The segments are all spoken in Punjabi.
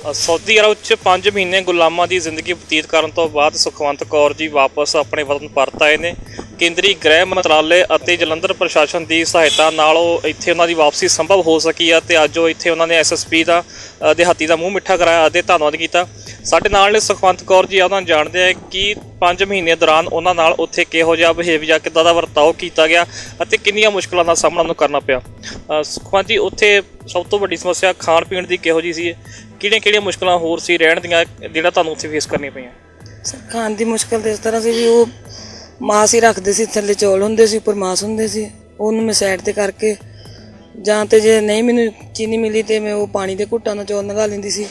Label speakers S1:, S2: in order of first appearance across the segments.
S1: ਸਾਊਦੀ ਅਰਬ 'ਚ 5 ਮਹੀਨੇ ਗੁਲਾਮਾਂ ਦੀ ਜ਼ਿੰਦਗੀ ਬਤੀਤ ਕਰਨ ਤੋਂ ਬਾਅਦ ਸੁਖਵੰਤ ਕੌਰ ਜੀ ਵਾਪਸ ਆਪਣੇ ਵਤਨ ਪਰਤ ਆਏ ਨੇ। ਕੇਂਦਰੀ ਗ੍ਰਹਿ ਮੰਤਰਾਲੇ ਅਤੇ ਜਲੰਧਰ ਪ੍ਰਸ਼ਾਸਨ ਦੀ ਸਹਾਇਤਾ ਨਾਲ ਉਹ ਇੱਥੇ ਉਹਨਾਂ ਦੀ ਵਾਪਸੀ ਸੰਭਵ ਹੋ ਸਕੀ ਆ ਤੇ ਅੱਜ ਉਹ ਇੱਥੇ ਉਹਨਾਂ ਨੇ ਐਸਐਸਪੀ ਦਾ ਦਿਹਾਤੀ ਦਾ ਮੂੰਹ ਮਿੱਠਾ ਕਰਾਇਆ ਅਤੇ ਧੰਨਵਾਦ ਕੀਤਾ। ਸਾਡੇ ਨਾਲ ਨੇ ਸੁਖਵੰਤ ਕੌਰ ਜੀ ਉਹਨਾਂ ਜਾਣਦੇ ਆ ਕਿ 5 ਮਹੀਨੇ ਦੌਰਾਨ ਉਹਨਾਂ ਨਾਲ ਉੱਥੇ ਕਿਹੋ ਜਿਹਾ ਬਿਹੇਵੀਅਰ ਕਿੱਦਾਂ ਦਾ ਵਰਤਾਓ ਕੀਤਾ ਗਿਆ ਅਤੇ ਕਿੰਨੀਆਂ ਮੁਸ਼ਕਲਾਂ ਦਾ ਸਾਹਮਣਾ ਉਹਨੂੰ ਕਰਨਾ ਪਿਆ। ਸੁਖਵੰਤ ਜੀ, ਉੱਥੇ ਸਭ ਤੋਂ ਵੱਡੀ ਸਮੱਸਿਆ ਖਾਣ ਪੀਣ ਦੀ ਕਿਹੋ ਜੀ ਸੀ? ਕਿਹੜੀਆਂ ਕਿਹੜੀਆਂ ਮੁਸ਼ਕਲਾਂ ਹੋਰ ਸੀ ਰਹਿਣ ਦੀਆਂ ਜਿਹੜਾ ਤੁਹਾਨੂੰ ਉੱਥੇ ਫੇਸ ਕਰਨੀਆਂ ਪਈਆਂ?
S2: ਸਰ, ਖਾਣ ਦੀ ਮੁਸ਼ਕਲ ਇਸ ਤਰ੍ਹਾਂ ਸੀ ਵੀ ਉਹ ਮਾਸ ਹੀ ਰੱਖਦੇ ਸੀ, ਥੱਲੇ ਚੌਲ ਹੁੰਦੇ ਸੀ, ਉੱਪਰ ਮਾਸ ਹੁੰਦੇ ਸੀ। ਉਹਨੂੰ ਮੈਂ ਸਾਈਡ ਤੇ ਕਰਕੇ ਜਾਂ ਤੇ ਜੇ ਨਹੀਂ ਮੈਨੂੰ ਚੀਨੀ ਮਿਲੀ ਤੇ ਮੈਂ ਉਹ ਪਾਣੀ ਦੇ ਘੁੱਟਾਂ ਨਾਲ ਚੌਲ ਨਗਾ ਲੈਂਦੀ ਸੀ।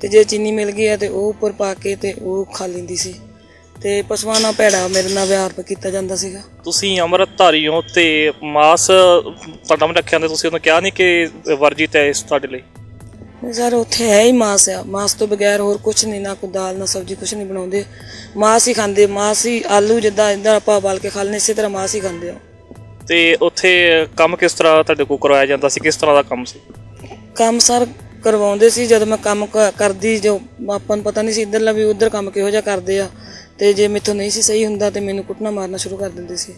S2: ਤੇ ਜੇ ਚੀਨੀ ਮਿਲ ਗਈ ਹੈ ਤੇ ਉਹ ਉੱਪਰ ਪਾ ਕੇ ਤੇ ਉਹ ਖਾ ਲੈਂਦੀ ਸੀ। ਤੇ ਪਸ਼ੂਆਂ ਨਾਲ ਭੈੜਾ ਮੇਰੇ ਨਾਲ ਵਿਹਾਰ ਕੀਤਾ ਜਾਂਦਾ ਸੀਗਾ।
S1: ਤੁਸੀਂ ਅੰਮ੍ਰਿਤਧਾਰੀ ਹੋ ਤੇ ਮਾਸ ਤੁਹਾਡਾ ਮੈਂ ਰੱਖਿਆ ਤੇ ਤੁਸੀਂ ਉਹਨੂੰ ਕਿਹਾ ਨਹੀਂ ਕਿ ਵਰਜਿਤ ਹੈ ਇਸ ਤੁਹਾਡੇ ਲਈ?
S2: ਸਰ ਉੱਥੇ ਹੈ ਹੀ ਮਾਸ ਆ। ਮਾਸ ਤੋਂ ਬਗੈਰ ਹੋਰ ਕੁਝ ਨਹੀਂ ਨਾ ਕੋਈ ਦਾਲ ਨਾ ਸਬਜ਼ੀ ਕੁਝ ਨਹੀਂ ਬਣਾਉਂਦੇ। ਮਾਸ ਹੀ ਖਾਂਦੇ। ਮਾਸ ਹੀ ਆਲੂ ਜਿੱਦਾਂ ਇਦਾਂ ਆਪਾਂ ਉਬਾਲ ਕੇ ਖਾ ਲੈਂਦੇ ਇਸੇ ਤਰ੍ਹਾਂ ਮਾਸ ਹੀ ਖਾਂਦੇ ਆ।
S1: ਤੇ ਉੱਥੇ ਕੰਮ ਕਿਸ ਤਰ੍ਹਾਂ ਤੁਹਾਡੇ ਕੋਲ ਕਰਵਾਇਆ ਜਾਂਦਾ ਸੀ? ਕਿਸ ਤਰ੍ਹਾਂ ਦਾ ਕੰਮ ਸੀ?
S2: ਕੰਮ ਸਰ ਕਰਵਾਉਂਦੇ ਸੀ ਜਦੋਂ ਮੈਂ ਕੰਮ ਕ- ਕਰਦੀ ਜੋ ਆਪਾਂ ਨੂੰ ਪਤਾ ਨਹੀਂ ਸੀ ਇੱਧਰਲਾ ਵੀ ਉੱਧਰ ਕੰਮ ਕਿਹੋ ਜਿਹਾ ਕਰਦੇ ਆ। ਤੇ ਜੇ ਮੇਥੋਂ ਨਹੀਂ ਸੀ ਸਹੀ ਹੁੰਦਾ ਤੇ ਮੈਨੂੰ ਕੁੱਟਣਾ ਮਾਰਨਾ ਸ਼ੁਰੂ ਕਰ ਦਿੰਦੇ ਸੀ।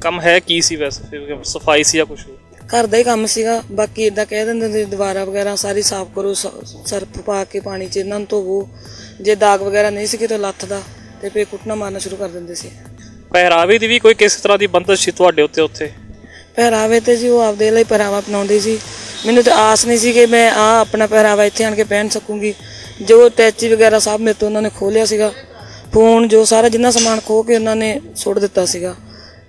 S1: ਕੰਮ ਹੈ ਕੀ ਸੀ ਵੈਸੇ? ਫਿਰ? ਸਫ਼ਾਈ ਸੀ ਜਾਂ ਕੁਝ
S2: ਘਰ ਦਾ ਹੀ ਕੰਮ ਸੀਗਾ। ਬਾਕੀ ਇਦਾਂ ਕਹਿ ਦਿੰਦੇ ਸੀ ਦੁਬਾਰਾ ਵਗੈਰਾ ਸਾਰੀ ਸਾਫ਼ ਕਰੋ ਸ- ਸਰਫ ਪਾ ਕੇ ਪਾਣੀ 'ਚ ਇਹਨਾਂ ਨੂੰ ਧੋਵੋ। ਜੇ ਦਾਗ ਵਗੈਰਾ ਨਹੀਂ ਸੀ ਕਿਤੇ ਲੱਥ ਦਾ ਤੇ ਫੇਰ ਕੁੱਟਣਾ ਮਾਰਨਾ ਸ਼ੁਰੂ ਕਰ ਦਿੰਦੇ ਸੀ।
S1: ਪਹਿਰਾਵੇ ਦੀ ਵੀ ਕੋਈ ਕਿਸ ਤਰ੍ਹਾਂ ਦੀ ਬੰਦਸ਼ ਸੀ ਤੁਹਾਡੇ ਉੱਤੇ ਉੱਥੇ?
S2: ਪਹਿਰਾਵੇ ਤੇ ਜੀ ਉਹ ਆਪਦੇ ਲਈ ਪਹਿਰਾਵਾ ਅਪਣਾਉਂਦੇ ਸੀ। ਮੈਨੂੰ ਤਾਂ ਆਸ ਨਹੀਂ ਸੀ ਕਿ ਮੈਂ ਆ ਆਪਣਾ ਪਹਿਰਾਵਾ ਇੱਥੇ ਆਣ ਕੇ ਪਹਿਨ ਸਕੂੰਗੀ। ਜੋ ਟੈਚੀ ਵਗੈਰਾ ਸਭ ਮੇਰੇ ਤੋਂ ਉਹਨਾਂ ਨੇ ਖੋਲਿਆ ਸੀਗਾ। ਫੋਨ ਜੋ ਸਾਰਾ ਜਿੰਨਾ ਸਮਾਨ ਖੋ ਕੇ ਉਹਨਾਂ ਨੇ ਸੁੱਟ ਦਿੱਤਾ ਸੀਗਾ।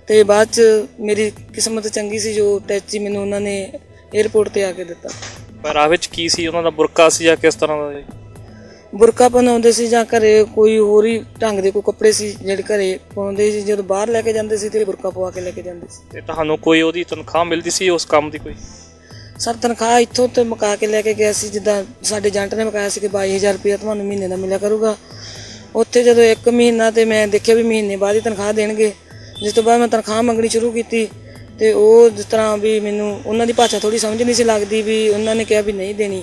S2: ਤੇ ਬਾਅਦ ਚ ਮੇਰੀ ਕਿਸਮਤ ਚੰਗੀ ਸੀ ਜੋ ਟੈਚੀ ਮੈਨੂੰ ਉਹਨਾਂ ਨੇ 에어ਪੋਰਟ ਤੇ ਆ ਕੇ ਦਿੱਤਾ।
S1: ਪਹਿਰਾਵੇ 'ਚ ਕੀ ਸੀ? ਉਹਨਾਂ ਦਾ ਬੁਰਕਾ ਸੀ ਜਾਂ ਕਿਸ ਤਰ੍ਹਾਂ ਦਾ ਸੀ?
S2: ਬੁਰਕਾ ਪਾਉਂਦੇ ਸੀ ਜਾਂ ਘਰੇ ਕੋਈ ਹੋਰ ਹੀ ਢੰਗ ਦੇ ਕੋਈ ਕੱਪੜੇ ਸੀ ਜਿਹੜੇ ਘਰੇ ਪਾਉਂਦੇ ਸੀ। ਜਦੋਂ ਬਾਹਰ ਲੈ ਕੇ ਜਾਂਦੇ ਸੀ ਤੇ ਬੁਰਕਾ ਪਵਾ ਕੇ ਲੈ ਕੇ ਜਾਂਦੇ ਸੀ।
S1: ਤੇ ਤੁਹਾਨੂੰ ਕੋਈ ਉਹਦੀ ਤਨਖਾਹ ਮਿਲਦੀ ਸੀ ਉਸ ਕੰਮ ਦੀ ਕੋਈ?
S2: ਸਰ, ਤਨਖਾਹ ਇੱਥੋਂ ਤੇ ਮੁਕਾ ਕੇ ਲੈ ਕੇ ਗਿਆ ਸੀ, ਜਿੱਦਾਂ ਸਾਡੇ ਏਜੰਟ ਨੇ ਮੁਕਾਇਆ ਸੀ ਕਿ 22000 ਰੁਪਏ ਤੁਹਾਨੂੰ ਮਹੀਨੇ ਦਾ ਮਿਲਿਆ ਕਰੂਗਾ। ਉੱਥੇ ਜਦੋਂ 1 ਮਹੀਨਾ ਤੇ ਮੈਂ ਦੇਖਿਆ ਵੀ ਮਹੀਨੇ ਬਾਅਦ ਹੀ ਤਨਖਾਹ ਦੇਣਗੇ। ਜਿਸ ਤੋਂ ਬਾਅਦ ਮੈਂ ਤਨਖਾਹ ਮੰਗਣੀ ਸ਼ੁਰੂ ਕੀਤੀ ਤੇ ਉਹ ਜਿਸ ਤਰ੍ਹਾਂ ਵੀ ਮੈਨੂੰ ਉਹਨਾਂ ਦੀ ਭਾਸ਼ਾ ਥੋੜੀ ਸਮਝ ਨਹੀਂ ਸੀ ਲੱਗਦੀ ਵੀ ਉਹਨਾਂ ਨੇ ਕਿਹਾ ਵੀ ਨਹੀਂ ਦੇਣੀ।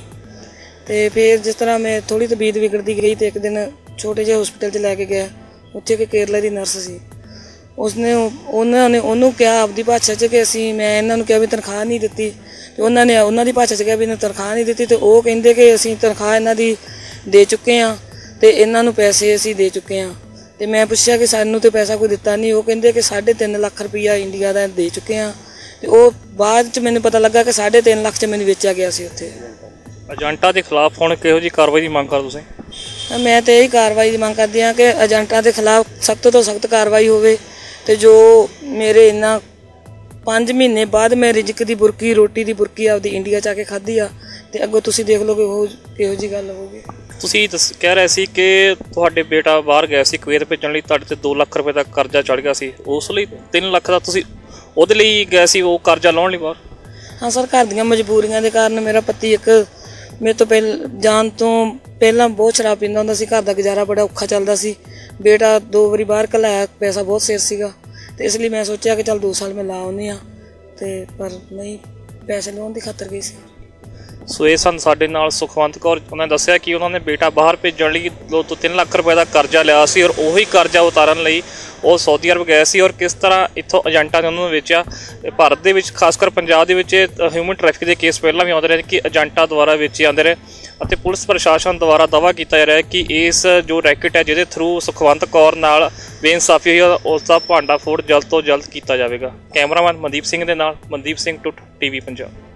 S2: ਤੇ ਫਿਰ ਜਿਸ ਤਰ੍ਹਾਂ ਮੈਂ ਥੋੜੀ ਤਬੀਅਤ ਵਿਗੜਦੀ ਗਈ ਤੇ ਇੱਕ ਦਿਨ ਛੋਟੇ ਜਿਹੇ ਹਸਪੀਟਲ 'ਚ ਲੈ ਕੇ ਗਿਆ, ਉੱਥੇ ਇੱਕ ਕੇਰਲਾ ਦੀ ਨਰਸ ਸੀ। ਉਸਨੇ ਉਹਨਾਂ ਨੇ ਉਹਨੂੰ ਕਿਹਾ ਆਪਦੀ ਭਾਸ਼ਾ 'ਚ ਕਿ ਅਸੀਂ, ਮੈਂ ਇਹਨਾਂ ਨੂੰ ਕਿਹਾ ਵੀ ਤਨਖਾਹ ਨਹੀਂ ਦਿੱਤੀ। ਤੇ ਉਹਨਾਂ ਨੇ ਉਹਨਾਂ ਦੀ ਭਾਸ਼ਾ 'ਚ ਕਿਹਾ ਵੀ ਇਹਨਾਂ ਤਨਖਾਹ ਨਹੀਂ ਦਿੱਤੀ ਤੇ ਉਹ ਕਹਿੰਦੇ ਕਿ ਅਸੀਂ ਤਨਖਾਹ ਇਹਨਾਂ ਦੀ ਦੇ ਚੁੱਕੇ ਆ ਤੇ ਇਹਨਾਂ ਨੂੰ ਪੈਸੇ ਅਸੀਂ ਦੇ ਚੁੱਕੇ ਆ ਤੇ ਮੈਂ ਪੁੱਛਿਆ ਕਿ ਸਾਨੂੰ ਤੇ ਪੈਸਾ ਕੋਈ ਦਿੱਤਾ ਨਹੀਂ ਉਹ ਕਹਿੰਦੇ ਕਿ 3.5 ਲੱਖ ਰੁਪਈਆ ਇੰਡੀਆ ਦਾ ਦੇ ਚੁੱਕੇ ਆ ਤੇ ਉਹ ਬਾਅਦ 'ਚ ਮੈਨੂੰ ਪਤਾ ਲੱਗਾ ਕਿ 3.5 ਲੱਖ 'ਚ ਮੈਨੂੰ ਵੇਚਿਆ ਗਿਆ ਸੀ ਉੱਥੇ।
S1: ਏਜੰਟਾਂ ਦੇ ਖਿਲਾਫ ਹੁਣ ਕਿਹੋ ਜੀ ਕਾਰਵਾਈ ਦੀ ਮੰਗ ਕਰ ਤੁਸੀਂ?
S2: ਮੈਂ ਤੇ ਇਹੀ ਕਾਰਵਾਈ ਦੀ ਮੰਗ ਕਰਦੀ ਹਾਂ ਕਿ ਏਜੰਟਾਂ ਦੇ ਖਿਲਾਫ ਸਖਤ ਤੋਂ ਸਖਤ ਕਾਰਵਾਈ ਹੋਵੇ ਤੇ ਜੋ ਮੇਰੇ ਇੰਨਾ 5 ਮਹੀਨੇ ਬਾਅਦ ਮੈਂ ਰਿਜਕ ਦੀ ਬੁਰਕੀ ਰੋਟੀ ਦੀ ਬੁਰਕੀ ਆਪਦੀ ਇੰਡੀਆ ਚ ਆ ਕੇ ਖਾਧੀ ਆ ਤੇ ਅੱਗੋਂ ਤੁਸੀਂ ਦੇਖ ਲਓਗੇ ਉਹ ਕਿਹੋ ਜੀ ਗੱਲ ਹੋਊਗੀ
S1: ਤੁਸੀਂ ਦੱਸ ਕਹਿ ਰਹੇ ਸੀ ਕਿ ਤੁਹਾਡੇ ਬੇਟਾ ਬਾਹਰ ਗਿਆ ਸੀ ਕੁਵੈਤ ਭੇਜਣ ਲਈ ਤੁਹਾਡੇ ਤੇ 2 ਲੱਖ ਰੁਪਏ ਦਾ ਕਰਜ਼ਾ ਚੜ ਗਿਆ ਸੀ। ਉਸ ਲਈ 3 ਲੱਖ ਦਾ ਤੁਸੀਂ ਉਹਦੇ ਲਈ ਗਏ ਸੀ ਉਹ ਕਰਜ਼ਾ ਲਾਉਣ ਲਈ ਬਾਹਰ?
S2: ਹਾਂ ਸਰ ਘਰ ਦੀਆਂ ਮਜਬੂਰੀਆਂ ਦੇ ਕਾਰਨ ਮੇਰਾ ਪਤੀ ਇੱਕ ਮੇਰੇ ਤੋਂ ਪਹਿਲ ਜਾਣ ਤੋਂ ਪਹਿਲਾਂ ਬਹੁਤ ਸ਼ਰਾਬ ਪੀਂਦਾ ਹੁੰਦਾ ਸੀ ਘਰ ਦਾ ਗੁਜ਼ਾਰਾ ਬੜਾ ਔਖਾ ਚੱਲਦਾ ਸੀ। ਬੇਟਾ ਦੋ ਵਾਰੀ ਬਾਹਰ ਕਲਾਇਆ ਪੈਸਾ ਬਹੁਤ ਸਿਰ ਸੀਗਾ। ਤੇ ਇਸ ਲਈ ਮੈਂ ਸੋਚਿਆ ਕਿ ਚੱਲ 2 ਸਾਲ ਮੈਂ ਲਾ ਆਉਂਦੀ ਆ ਤੇ ਪਰ ਨਹੀਂ, ਪੈਸੇ ਲਾਉਣ ਦੀ ਖਾਤਰ ਗਈ ਸੀ।
S1: ਸੋ ਇਹ ਸਨ ਸਾਡੇ ਨਾਲ ਸੁਖਵੰਤ ਕੌਰ, ਉਹਨਾਂ ਨੇ ਦੱਸਿਆ ਕਿ ਉਹਨਾਂ ਨੇ ਬੇਟਾ ਬਾਹਰ ਭੇਜਣ ਲਈ 2 ਤੋਂ 3 ਲੱਖ ਰੁਪਏ ਦਾ ਕਰਜ਼ਾ ਲਿਆ ਸੀ ਔਰ ਉਹੀ ਕਰਜ਼ਾ ਉਤਾਰਨ ਲਈ ਉਹ ਸਾਊਦੀ ਅਰਬ ਗਏ ਸੀ ਔਰ ਕਿਸ ਤਰ੍ਹਾਂ ਇੱਥੋਂ ਏਜੰਟਾਂ ਨੇ ਉਹਨਾਂ ਨੂੰ ਵੇਚਿਆ। ਭਾਰਤ ਦੇ ਵਿੱਚ, ਖਾਸ ਕਰ ਪੰਜਾਬ ਦੇ ਵਿੱਚ ਹਿਊਮਨ ਟ੍ਰੈਫਿਕ ਦੇ ਕੇਸ ਪਹਿਲਾਂ ਵੀ ਆਉਂਦੇ ਰਹੇ ਕਿ ਏਜੰਟਾਂ ਦੁਆਰਾ ਵੇਚੇ ਜਾਂਦੇ ਰਹੇ। ਅਤੇ ਪੁਲਿਸ ਪ੍ਰਸ਼ਾਸਨ ਦੁਆਰਾ ਦਾਅਵਾ ਕੀਤਾ ਜਾ ਰਿਹਾ ਹੈ ਕਿ ਇਸ ਜੋ ਰੈਕਟ ਹੈ ਜਿਹਦੇ ਥਰੂ ਸੁਖਵੰਤ ਕੌਰ ਨਾਲ ਬੇਇਨਸਾਫੀ ਹੋਈ ਹੈ, ਉਸ ਦਾ ਭਾਂਡਾ ਫੋੜ ਜਲਦ ਤੋਂ ਜਲਦ ਕੀਤਾ ਜਾਵੇਗਾ। ਕੈਮਰਾਮੈਨ ਮਨਦੀਪ ਸਿੰਘ ਦੇ ਨਾਲ ਮਨਦੀਪ ਸਿੰਘ ਟੁੱਟ ਟੀਵੀ ਪੰਜਾਬ।